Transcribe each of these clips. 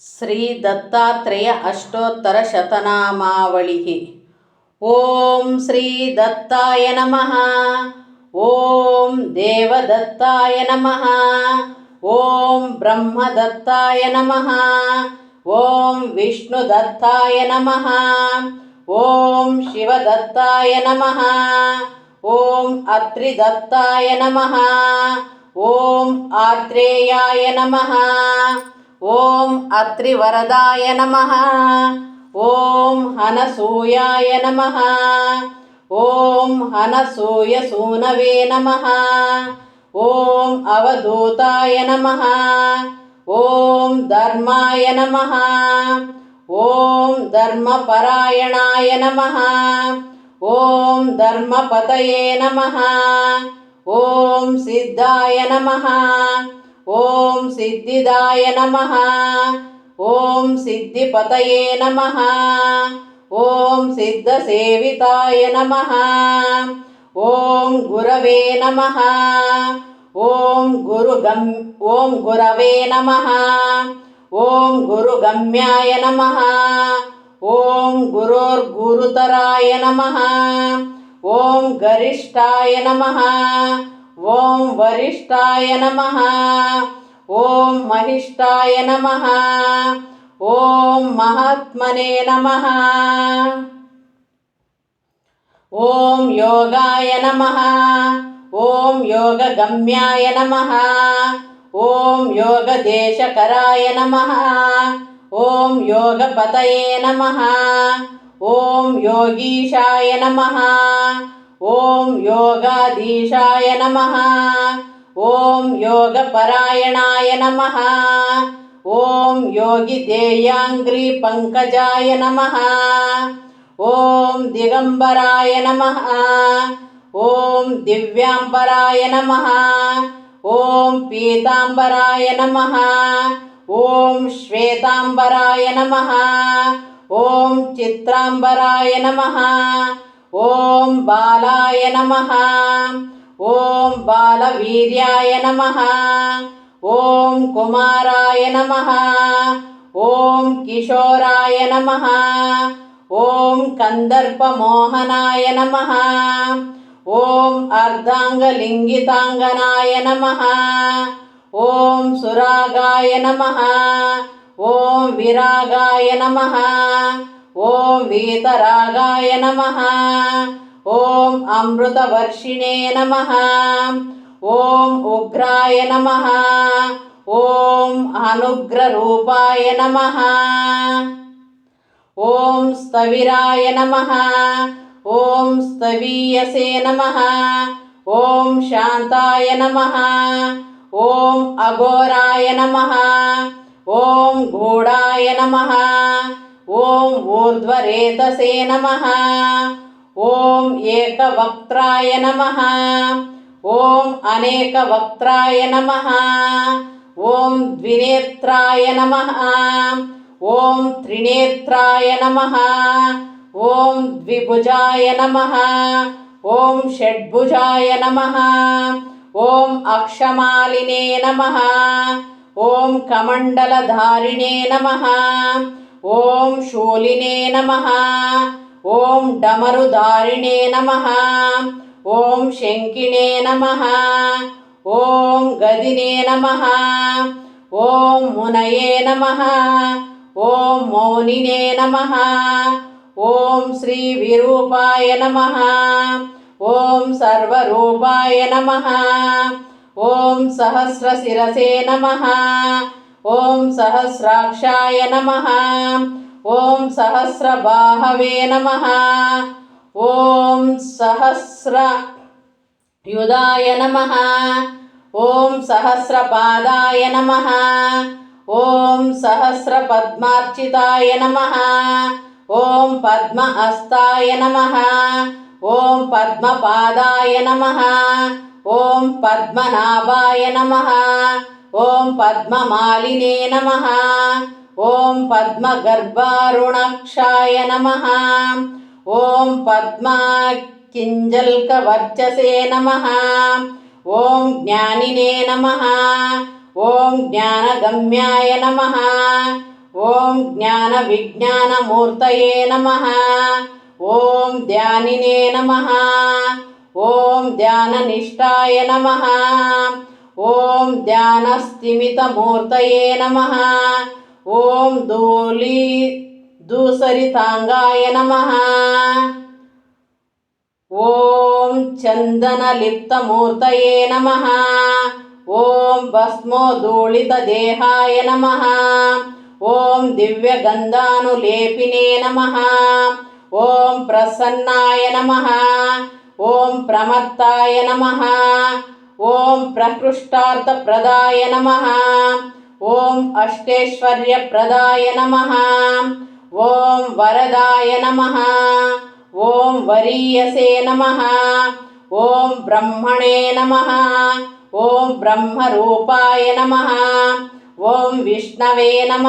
श्रीदत्तात्रेय अष्टोत्तरशतनामावलिः। ॐ श्रीदत्ताय नमः। ॐ देवदत्ताय नमः। ॐ ब्रह्मदत्ताय नमः। ॐ विष्णुदत्ताय नमः। ॐ शिवदत्ताय नमः। ॐ अत्रिदत्ताय नमः। ॐ आत्रेयाय नमः। ॐ अत्रिवरदाय नमः। ॐ हनसूयाय नमः। ॐ हनसूयसूनवे नमः। ॐ अवधूताय नमः। ॐ धर्माय नमः। ॐ धर्मपरायणाय नमः। ॐ धर्मपतये नमः। ॐ सिद्धाय नमः। ఓం సిద్ధిదాయ నమ. ఓం సిద్ధిపతయే నమ. ఓం సిద్ధసేవితాయ నమ. ఓం గురవే నమ. ఓం గురుగం ఓం గురవే నమ. ఓం గురుగమ్యాయ నమ. ఓం గురోర్గురుతరాయ నమ. ఓం గరిష్టాయ నమ. ఓం వరిష్టాయ నమ. ఓం మహిష్టాయ నమ. ఓం మహాత్మనే నమ. ఓం యోగాయ నమ. ఓం యోగగమ్యాయ నమ. ఓం యోగదేశకరాయ నమ. ఓం యోగపతయే నమ. ఓం యోగీశాయ నమ. ॐ योगाधीशाय नमः। ॐ योगपरायणाय नमः। ॐ योगिदेयाङ्घ्रिपङ्कजाय नमः। ॐ दिगम्बराय नमः। ॐ दिव्याम्बराय नमः। ॐ पीताम्बराय नमः। ॐ श्वेताम्बराय नमः। ॐ चित्राम्बराय नमः। ఓం బాలాయ నమ. ఓం బాలవీర్యాయ నమ. ఓం కుమారాయ నమ. ఓం కిశోరాయ నమ. ఓం కందర్పమోహనాయ నమ. ఓం అర్ధాంగలింగితాంగనాయ నమ. ఓం సురాగాయ నమ. ఓం విరాగాయ నమ. ఓం వీతరాగాయ నమ. ఓం అమృతవర్షిణే నమ. ఓం ఉగ్రాయ నమ. ఓం అనుగ్రరూపాయ నమ. ఓం స్థవిరాయ నమ. ఓం స్థవీయసే నమ. ఓం శాంతాయ నమ. ఓం అఘోరాయ నమ. ఓం గూఢాయ నమ. ఓం ఊర్ధ్వరేతసే నమ. ఓం ఏకవక్త్రాయ నమ. ఓం అనేకవక్త్రాయ నమ. ఓం ద్వినేత్రాయ నమ. ఓం త్రినేత్రాయ నమ. ఓం ద్విభుజాయ నమ. ఓం షడ్భుజాయ నమ. ఓం అక్షమాలినే నమ. ఓం కమండలధారిణే నమ. ఓం శూలినే నమ. ఓం డమరుదారిణే నమ. ఓం శంకిణే నమ. ఓం గదినే నమ. ఓం మునయే నమ. ఓం మౌనినే నమ. ఓం శ్రీ విరూపాయ నమ. ఓం సర్వరూపాయ నమ. ఓం సహస్రశిరసే నమ. ఓం సహస్రాక్షాయ నమ. ఓం సహస్రబాహవే నమ. ఓం సహస్ర యుధాయ నమ. ఓం సహస్రపాదాయ నమ. ఓం సహస్రపద్మార్చితాయ నమ. ఓం పద్మ హస్తాయ నమ. ఓం పద్మపాదాయ నమ. ఓం పద్మనాభాయ నమ. ఓం పద్మమాలినే నమ. ఓం పద్మగర్భారుణక్షాయ నమ. ఓం పద్మాకింజల్కవర్చసే నమ. ఓం జ్ఞానినే నమ. ఓం జ్ఞానగమ్యాయ నమ. ఓం జ్ఞాన విజ్ఞానమూర్తయే నమ. ఓం ధ్యానినే నమ. ఓం ధ్యాననిష్టాయ నమ. ఓం ధ్యానస్థిమితమూర్తయే నమ. ఓం ధూళి దూసరితాంగాయ నమ. ఓం చందనలిప్తమూర్తయే నమ. ఓం భస్మోదూళితదేహాయ నమ. ఓం దివ్యగంధానులేపినే నమ. ఓం ప్రసన్నాయ నమ. ఓం ప్రమత్తాయ నమ. ఓం ప్రకృష్టార్థప్రదాయ నమ. ఓం అష్టైశ్వర్యప్రదాయ నమ. ఓం వరదాయ నమ. ఓం వరీయసే నమ. ఓం బ్రహ్మణే నమ. ఓం బ్రహ్మరూపాయ నమ. ఓం విష్ణవే నమ.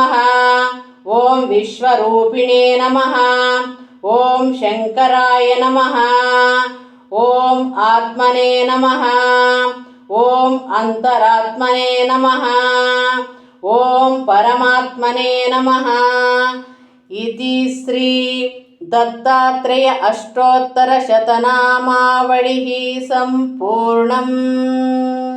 ఓం విశ్వరూపిణే నమ. ఓం శంకరాయ నమ. ॐ आत्मने नमः। ॐ अन्तरात्मने नमः। ॐ परमात्मने नमः। इति श्री दत्तात्रेय अष्टोत्तरशतनामावळिः सम्पूर्णम्।